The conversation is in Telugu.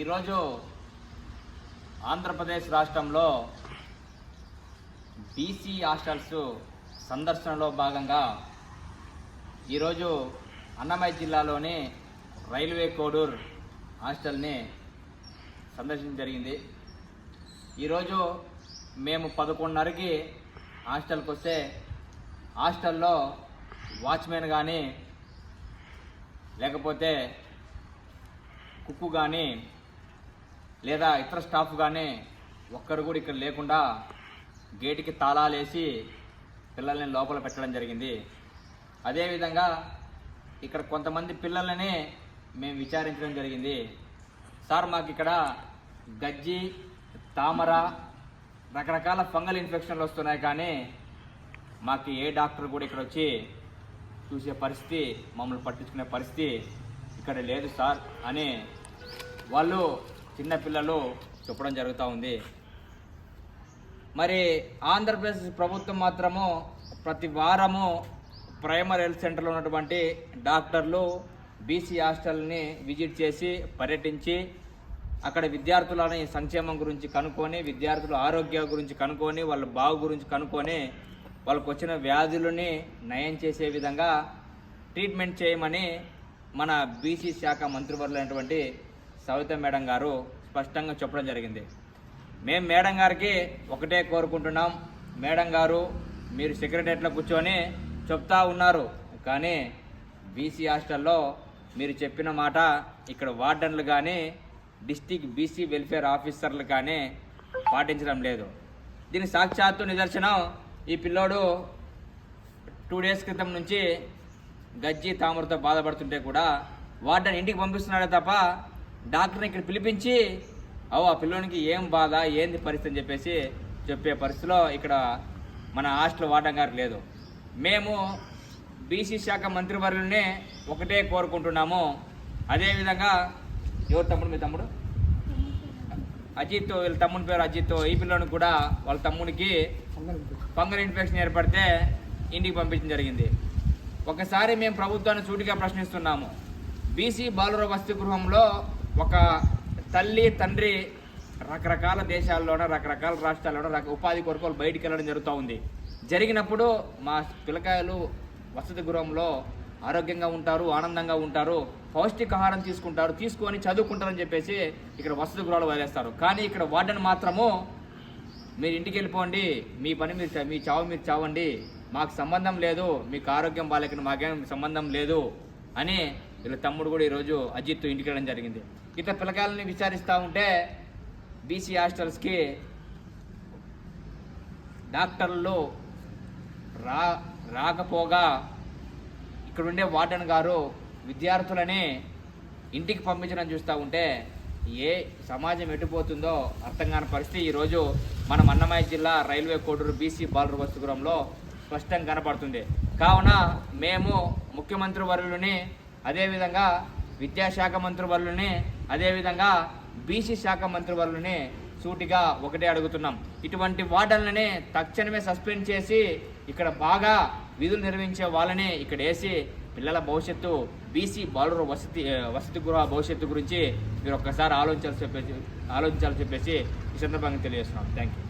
ఈరోజు ఆంధ్రప్రదేశ్ రాష్ట్రంలో బీసీ హాస్టల్స్ సందర్శనలో భాగంగా ఈరోజు అన్నమయ్య జిల్లాలోని రైల్వే కోడూర్ హాస్టల్ని సందర్శించడం జరిగింది. ఈరోజు మేము పదకొండున్నరకి హాస్టల్కి వస్తే హాస్టల్లో వాచ్మెన్ కానీ లేకపోతే కుక్కు కానీ లేదా ఇతర స్టాఫ్ కానీ ఒక్కరు కూడా ఇక్కడ లేకుండా గేటుకి తాళాలేసి పిల్లల్ని లోపల పెట్టడం జరిగింది. అదేవిధంగా ఇక్కడ కొంతమంది పిల్లలని మేము విచారించడం జరిగింది. సార్ మాకు ఇక్కడ గజ్జి తామర రకరకాల ఫంగల్ ఇన్ఫెక్షన్లు వస్తున్నాయి కానీ మాకు ఏ డాక్టర్ కూడా ఇక్కడ వచ్చి చూసే పరిస్థితి మమ్మల్ని పట్టించుకునే పరిస్థితి ఇక్కడ లేదు సార్ అని వాళ్ళు చిన్నపిల్లలు చెప్పడం జరుగుతూ ఉంది. మరి ఆంధ్రప్రదేశ్ ప్రభుత్వం మాత్రము ప్రతి వారము ప్రైమరీ హెల్త్ సెంటర్లో ఉన్నటువంటి డాక్టర్లు బీసీ హాస్టల్ని విజిట్ చేసి పర్యటించి అక్కడ విద్యార్థులని సంక్షేమం గురించి కనుక్కొని విద్యార్థుల ఆరోగ్యం గురించి కనుక్కొని వాళ్ళ బాగు గురించి కనుక్కొని వాళ్ళకు వచ్చిన వ్యాధులని నయం చేసే విధంగా ట్రీట్మెంట్ చేయమని మన బీసీ శాఖ మంత్రివర్యులైనటువంటి సవిత మేడం గారు స్పష్టంగా చెప్పడం జరిగింది. మేము మేడం గారికి ఒకటే కోరుకుంటున్నాం. మేడం గారు మీరు సెక్రటరియట్లో కూర్చొని చెప్తా ఉన్నారు. కానీ బీసీ హాస్టల్లో మీరు చెప్పిన మాట ఇక్కడ వార్డన్లు కానీ డిస్టిక్ బీసీ వెల్ఫేర్ ఆఫీసర్లు కానీ పాటించడం లేదు. దీని సాక్షాత్తు నిదర్శనం ఈ పిల్లోడు టూ డేస్ క్రితం నుంచి గజ్జి తామరతో బాధపడుతుంటే కూడా వార్డెన్ ఇంటికి పంపిస్తున్నాడే తప్ప డాక్టర్ని ఇక్కడ పిలిపించి అవు ఆ పిల్లోనికి ఏం బాధ ఏంది పరిస్థితి? అని చెప్పేసి చెప్పే పరిస్థితిలో ఇక్కడ మన హాస్టల్ వాడడం గారు లేదు. మేము బీసీ శాఖ మంత్రివర్యుల్ని ఒకటే కోరుకుంటున్నాము. అదేవిధంగా ఎవరు తమ్ముడు మీ తమ్ముడు? అజిత్ వీళ్ళ తమ్ముని పేరు అజిత్. ఈ పిల్లోనికి కూడా వాళ్ళ తమ్మునికి ఫంగల్ ఇన్ఫెక్షన్ ఏర్పడితే ఇంటికి పంపించడం జరిగింది. ఒకసారి మేము ప్రభుత్వాన్ని సూటిగా ప్రశ్నిస్తున్నాము. బీసీ బాలుర వసతి గృహంలో ఒక తల్లి తండ్రి రకరకాల దేశాల్లోనూ రకరకాల రాష్ట్రాల్లోనూ రక ఉపాధి కొరకు వాళ్ళు బయటికి వెళ్ళడం జరుగుతూ ఉంది. జరిగినప్పుడు మా పిల్లకాయలు వసతి గృహంలో ఆరోగ్యంగా ఉంటారు ఆనందంగా ఉంటారు పౌష్టికాహారం తీసుకుంటారు తీసుకొని చదువుకుంటారని చెప్పేసి ఇక్కడ వసతి గృహాలు వదిలేస్తారు. కానీ ఇక్కడ వార్డెన్ మాత్రము మీరు ఇంటికి వెళ్ళిపోండి మీ పని మీరు మీ చావు మీరు చావండి మాకు సంబంధం లేదు మీకు ఆరోగ్యం బాగాలేక మాకేం సంబంధం లేదు అని వీళ్ళ తమ్ముడు కూడా ఈరోజు అజిత్ ఇంటికి వెళ్ళడం జరిగింది. ఇట్లా పిల్లకాయలని విచారిస్తూ ఉంటే బీసీ హాస్టల్స్కి డాక్టర్లు రా రాకపోగా ఇక్కడుండే వార్డెన్ గారు విద్యార్థులని ఇంటికి పంపించడం చూస్తూ ఉంటే ఏ సమాజం ఎటుపోతుందో అర్థం కాని పరిస్థితి. ఈరోజు మనం అన్నమయ్య జిల్లా రైల్వే కోడూరు బీసీ బాలుర వస్తుగురంలో స్పష్టంగా కనపడుతుంది. కావున మేము ముఖ్యమంత్రి వర్యులని అదేవిధంగా విద్యాశాఖ మంత్రివర్యులని అదేవిధంగా బీసీ శాఖ మంత్రివర్యులని సూటిగా ఒకటే అడుగుతున్నాం. ఇటువంటి వార్డన్లని తక్షణమే సస్పెండ్ చేసి ఇక్కడ బాగా విధులు నిర్వహించే వాళ్ళని ఇక్కడ వేసి పిల్లల భవిష్యత్తు బీసీ బాలుర వసతి వసతి గృహ భవిష్యత్తు గురించి మీరు ఒక్కసారి ఆలోచించాలి చెప్పేసి ఆలోచించాలి చెప్పేసి ఈ సందర్భంగా తెలియజేస్తున్నాం. Thank you